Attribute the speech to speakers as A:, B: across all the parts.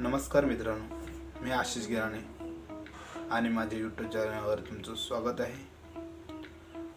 A: नमस्कार मित्रांनो मी आशिष गिराणे आणि माझ्या यूट्यूब चॅनलवर तुमचं स्वागत आहे.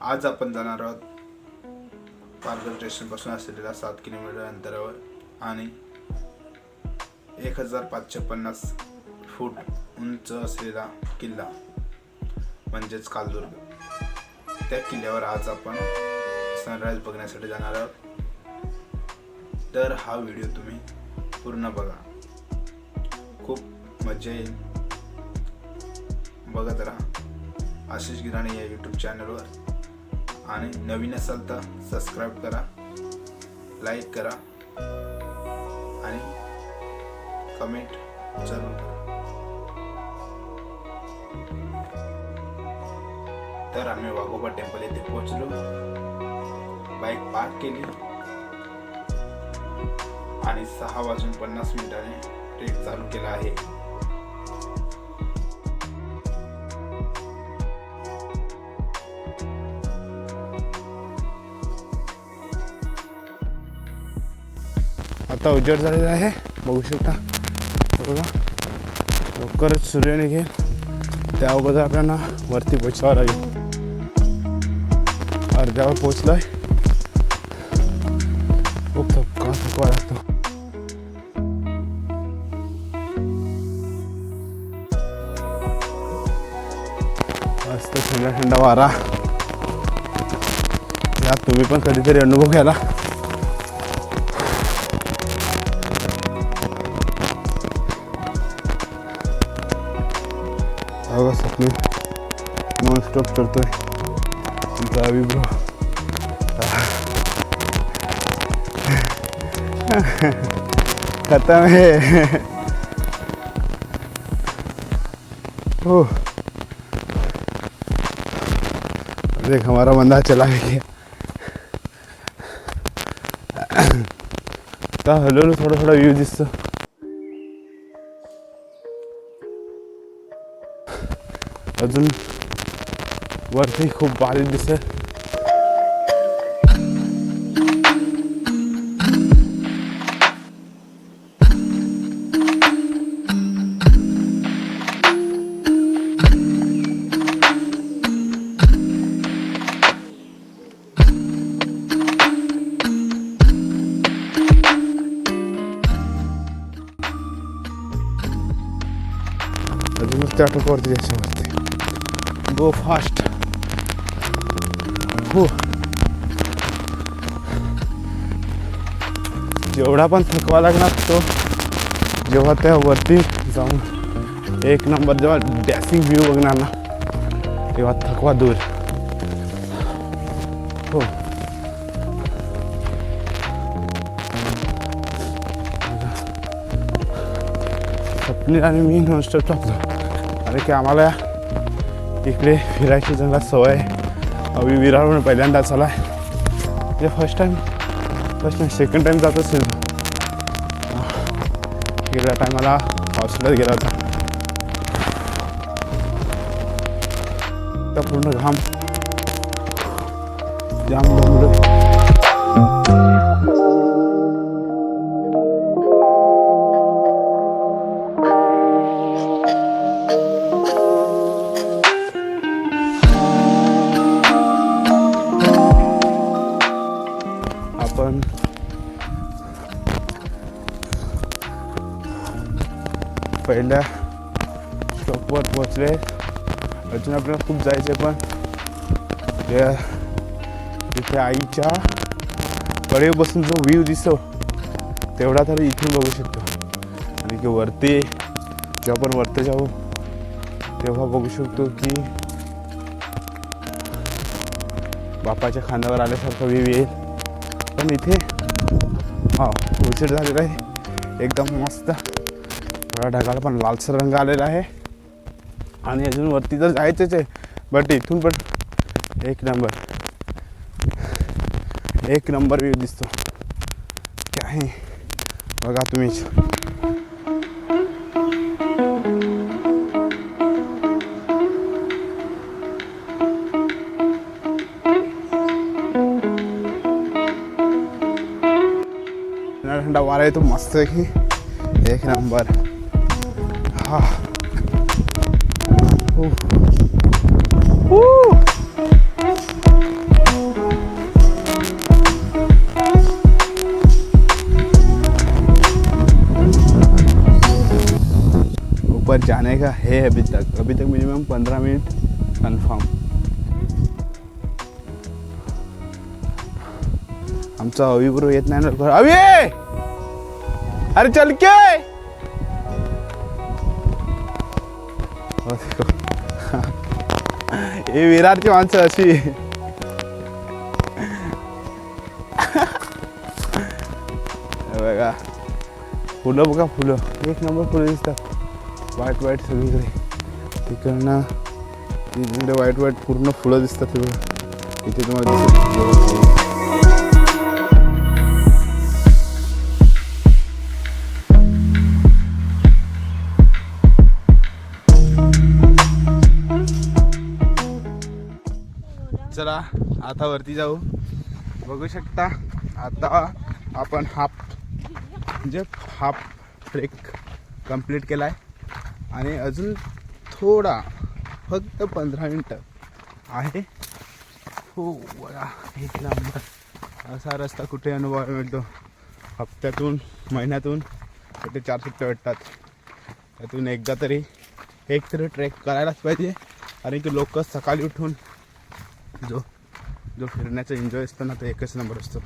A: आज आपण जाणार आहोत पालघर स्टेशनपासून असलेल्या सात किलोमीटर अंतरावर आणि एक हजार पाचशे पन्नास फूट उंच असलेला किल्ला म्हणजेच कालदुर्ग. त्या किल्ल्यावर आज आपण सनराईज बघण्यासाठी जाणार आहोत. तर हा व्हिडिओ तुम्ही पूर्ण बघा. खूप मजा येईल. बघत राहा. आशिष गिराणे या यूट्यूब चॅनलवर आणि नवीन असाल तर सबस्क्राईब करा. लाईक करा. आणि कमेंट जरूर करा. तर आम्ही वाघोबा टेम्पल येथे पोहोचलो. बाईक पार्क केली. आणि सहा वाजून पन्नास मिनिटाने ट्रेक चालू केला आहे.
B: आता उजेड झालेला आहे. बघू शकता. बघा. लवकरच सूर्य निघेल त्या अगोदर आपल्याला वरती पोचावं लागेल. अर्ध्यावर पोचलोय खूप थकवा थकवा थंड थंड वारा. या तुम्ही पण कधीतरी अनुभव घ्यायला. बघा नॉन स्टॉप करतोय जावी ब्रो खतम हे हो. देख हमारा बंदा चला गया। आता हळूहळू थोडा थोडा व्ह्यू दिसतो अजून वरती खूप बारीक दिसत त्या टोकावरती त्याच्यावरती गो फास्ट हो जेवढा पण थकवा लागणार तो जेव्हा त्या वरती जाऊन एक नंबर जेव्हा डॅसिंग व्ह्यू बघणार ना तेव्हा थकवा दूर हो स्वप्नील आणि मी नॉनस्टॉप टाकतो कारण की आम्हाला इकडे फिरायची जंगलात सवय आहे. विरार म्हणून पहिल्यांदा चला म्हणजे first time first time second time जात असेल. गेल्या टायमाला हॉस्पिटल गेला होता. तर पूर्ण घाम जाम अजून आपल्याला खूप आहे पण. त्या तिथे आईच्या कडे बसून जो व्ह्यू दिसतो तेवढा तरी इथून बघू शकतो. आणि की वरती जेव्हा आपण वरती जाऊ तेव्हा बघू शकतो की बापाच्या खांद्यावर आल्यासारखा व्ह्यू येईल. पण इथे हा उशीर झालेला आहे. एकदम मस्त. थोडा ढगाला पण लालसर रंग आलेला आहे. आणि अजून वरती तर जायचंच आहे. बट इथून पण एक नंबर एक नंबर व्ह्यू दिसतो. काय? बघा तुम्हीच थंडा वारा येतो मस्त आहे की. एक नंबर हा. ऊपर जाने का है अभी तक। अभी तक मिनिमम पंद्रह मिनट कन्फर्म आमचा अविब्रो येत नाही ना लवकर. अरे चल के! ही हे विरारची माणसं अशी. बघा. फुलं बघा फुलं. एक नंबर फुलं दिसतात. वाईट वाईट सगळीकडे. तिकडनं तिकडे वाईट वाईट पूर्ण फुलं दिसतात बघा. इथे तुम्हाला दिसत चला आता वरती जाऊ. बघू शकता आता आपण हाफ म्हणजे हाफ ट्रेक कंप्लीट केला आहे आणि अजून थोडा फक्त पंधरा मिनटं आहे. हो बघा एक नंबर असा रस्ता कुठे अनुभव मिळतो? हप्त्यातून महिन्यातून कुठे चार सुट्ट्या भेटतात. त्यातून एकदा तरी एक तरी ट्रेक करायलाच पाहिजे. कारण की लोक सकाळी उठून जो जो फिरण्याचा एन्जॉय असतो ना तो एकच नंबर असतो.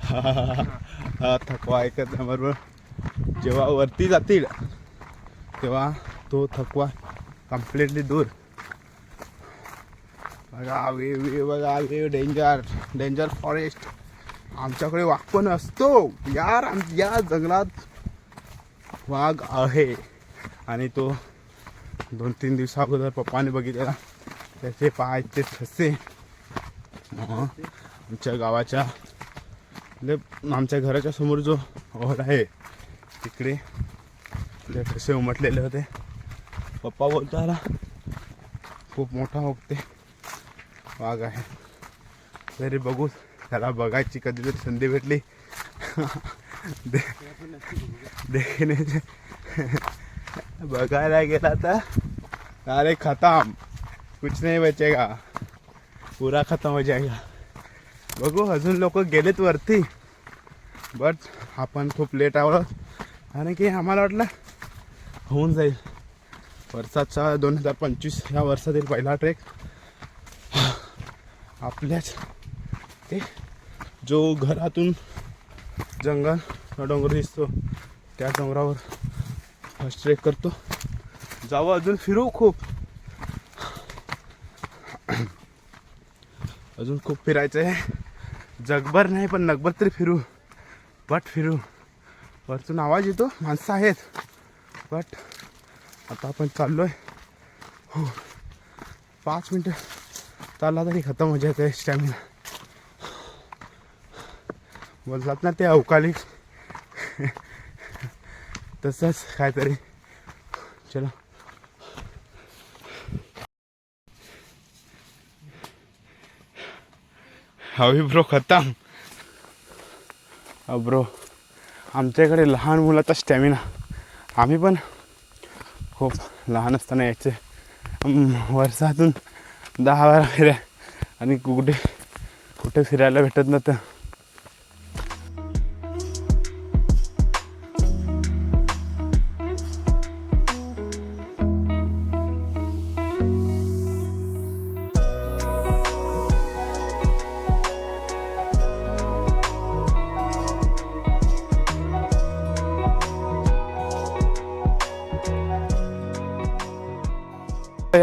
B: हा थकवा एकच नंबरवर जेव्हा वरती जातील तेव्हा तो थकवा कम्प्लिटली दूर. बघा वे वे बघा वे डेंजर डेंजर फॉरेस्ट आमच्याकडे वाघ पण असतो. यार आम या जंगलात वाघ आहे. आणि तो दोन तीन दिवसा अगोदर पप्पाने बघितलेला त्याचे पाहायचे ठसे आमच्या गावाच्या म्हणजे आमच्या घराच्या समोर जो हॉल आहे तिकडे ते ठसे उमटलेले होते पप्पा बोलतो आला खूप मोठा होते वाघ आहे तरी बघू त्याला बघायची कधीतरी संधी भेटली दे- देखण्याची बघायला गेला तर अरे खतम। कुछ नाही बचेगा। पुरा खतम हो जाएगा। बघू अजून लोक गेलेत वरती। बट आपण खूप लेट आहोत. आणि की आम्हाला वाटलं होऊन जाईल. वर्षाचा दोन हजार पंचवीस या वर्षातील पहिला ट्रेक आपल्याच ते जो घरातून जंगल डोंगर दिसतो त्या डोंगरावर फर्स्ट ट्रेक करतो. जावं अजून फिरू खूप. अजून खूप फिरायचं आहे जगभर नाही पण नगभर तरी फिरू. बट फिरू. वरतून आवाज येतो माणसं आहेत. बट आता आपण चाललो आहे हो. पाच मिनटं. चालला तरी खतम हो जायचं आहे स्टॅमिना बोलतात ना ते अवकाळी तसंच काहीतरी. चला. हवी ब्रो खतम ब्रो आमच्याकडे लहान मुलाचा स्टॅमिना आम्ही पण खूप लहान असताना यायचे. वर्षातून दहा बारा फिऱ्या आणि कुठे कुठे फिरायला भेटत नव्हतं.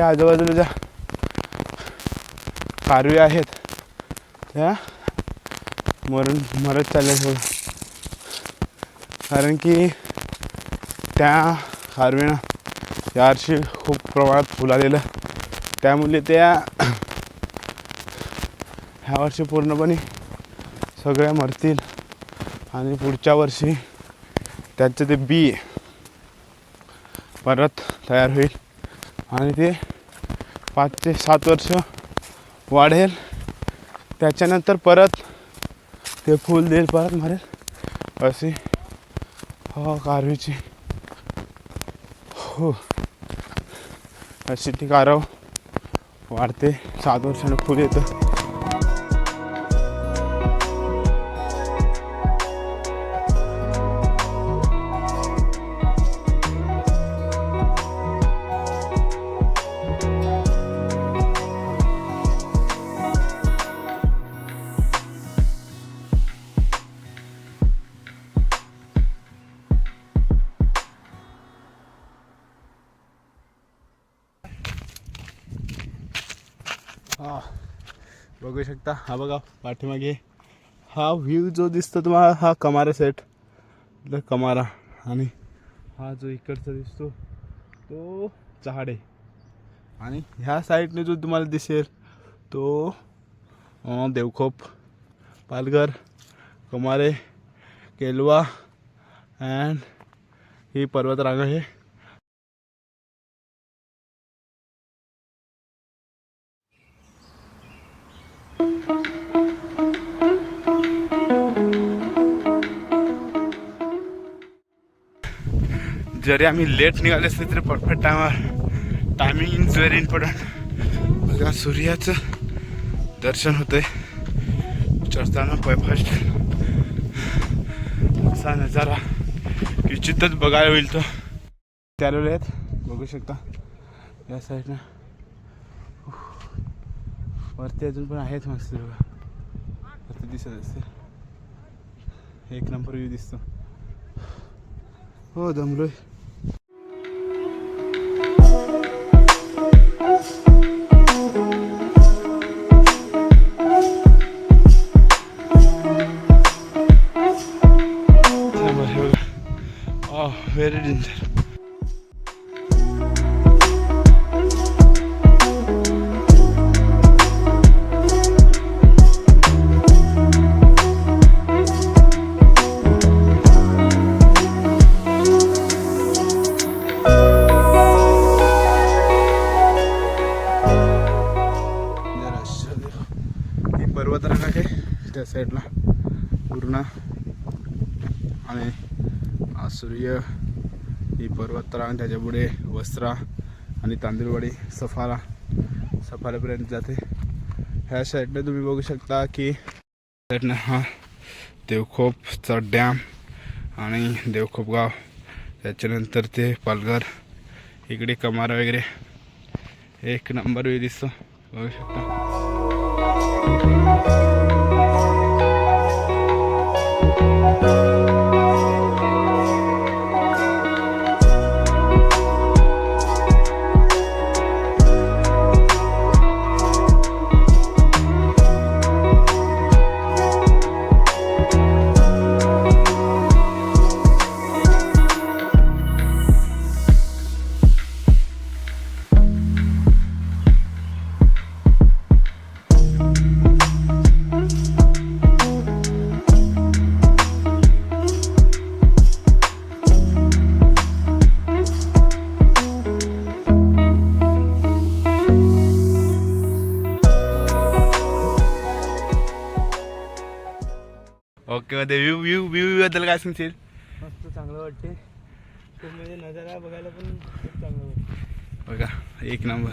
B: या आजूबाजूला ज्या कारवी आहेत त्या मरून मरत चालल्या कारण की त्या कारवीनं यावर्षी खूप प्रमाणात फुल आलेलं. त्यामुळे त्या ह्या वर्षी पूर्णपणे सगळ्या मरतील. आणि पुढच्या वर्षी त्यांचं ते बी परत तयार होईल. आणि ते पाच ते सात वर्ष वाढेल. त्याच्यानंतर परत ते फूल देईल परत मरेल अशी हो कारवीची हो. अशी ती कारव वाढते. सात वर्षानं फुल येतं. बघू शकता. हा बघा पाठीमागे हा व्ह्यू जो दिसतो तुम्हाला हा कमारा सेट कमारा. आणि हा जो इकडचा दिसतो तो चहाडे. आणि ह्या साईडने जो तुम्हाला दिसेल तो देवखोप पालघर कमारे केलवा अँड ही पर्वतरांग आहे जरी आम्ही लेट निघाले असले तरी परफेक्ट टायमावर टायमिंग इज व्हेरी इम्पॉर्टंट बघा सूर्याचं दर्शन होतंय. चढताना फर्स्ट असा नजारा किचितच बघायला होईल तो चालवले आहेत. बघू शकता. या साईडनं वरती अजून पण आहेत मस्त बघा. वरती दिसत असते एक नंबर व्ह्यू दिसतो. हो दमलोय. सूर्य ही पर्वतरांग त्याच्यापुढे वस्त्रा आणि तांदूळवाडी सफारा. सफारापर्यंत जाते. ह्या साईडनं तुम्ही बघू शकता की साईडनं हा देवखोपचा डॅम आणि देवखोप गाव त्याच्यानंतर ते पालघर इकडे कमारा वगैरे. एक नंबर वे दिसतो. बघू शकता. ओके व्ह्यू व्ह्यू व्ह्यू बद्दल काय सांगशील?
C: मस्त चांगलं वाटते खूप म्हणजे नजारा बघायला पण खूप चांगलं वाटतं
B: बघा एक नंबर.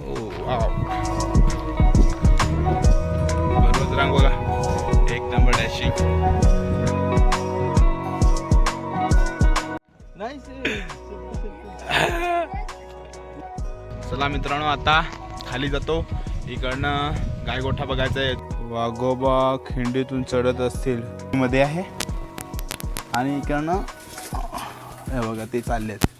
B: ओ वाव पर्वतरांग बघा. एक नंबर डॅशिंग चला मित्रांनो आता खाली जातो. इकडनं गायगोठा बघायचा आहे. वाघोबा खिंडीतून चढत असतील. मध्ये आहे. आणि इकडनं हे बघा ते चालले आहेत